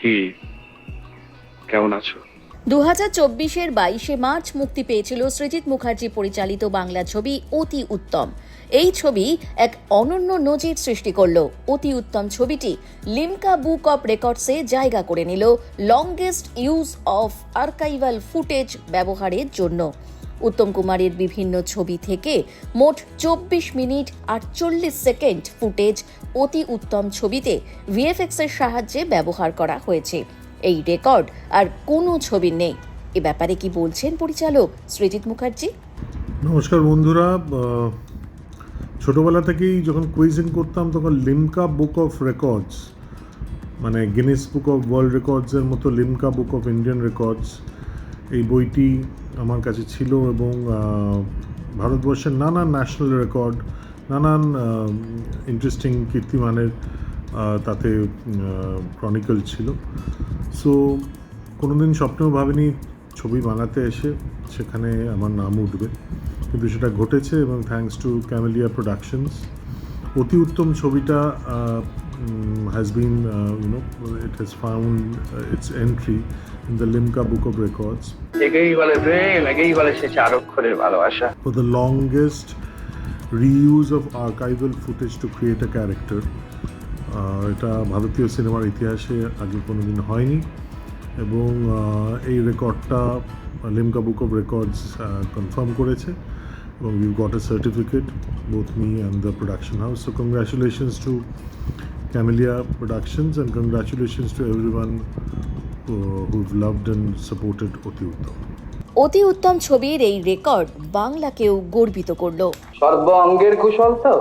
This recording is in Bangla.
কি কেমন আছো? দু হাজার চব্বিশের বাইশে মার্চ মুক্তি পেয়েছিল সৃজিত মুখার্জি পরিচালিত বাংলা ছবি অতি উত্তম। এই ছবি এক অনন্য নজির সৃষ্টি করল। অতি উত্তম ছবিটি লিমকা বুক অফ রেকর্ডসে জায়গা করে নিল longest use of archival footage ব্যবহারের জন্য। উত্তম কুমারের বিভিন্ন ছবি থেকে মোট চব্বিশ মিনিট আটচল্লিশ সেকেন্ড ফুটেজ অতি উত্তম ছবিতে ভিএফএক্স এর সাহায্যে ব্যবহার করা হয়েছে। এই রেকর্ড আর কোনো ছবি নেই। এ ব্যাপারে কি বলছেন পরিচালক সৃজিত মুখার্জি? নমস্কার বন্ধুরা। ছোটবেলা থেকেই যখন কুইজিং করতাম, তখন লিমকা বুক অফ রেকর্ডস মানে গিনেস বুক অফ ওয়ার্ল্ড রেকর্ডসের মতো Limca book of Indian records, এই বইটি আমার কাছে ছিল এবং ভারতবর্ষের নানান ন্যাশনাল রেকর্ড নানান ইন্টারেস্টিং কীর্তিমানের তাতে ক্রনিকল ছিল। সো কোনোদিন স্বপ্নেও ভাবিনি ছবি বানাতে এসে সেখানে আমার নাম উঠবে। কিন্তু সেটা ঘটেছে এবং thanks to Camellia productions Oti Uttam ছবিটা found its entry in the Limca book of records একেই বলে প্রেম একেই বলে সে চার অক্ষরের ভালোবাসা। For the longest reuse of archival footage to create a character. এটা ভারতীয় সিনেমার ইতিহাসে আগে কোনো দিন হয়নি। এবং এই রেকর্ডটা Limca book of records confirm করেছে। এবং you got a certificate both me and the production house so congratulations to Camellia productions and congratulations to everyone who've loved and supported Oti Uttam Oti উত্তম ছবির এই রেকর্ড বাংলাকেও গর্বিত করল। সর্ব অঙ্গের কুশল তো।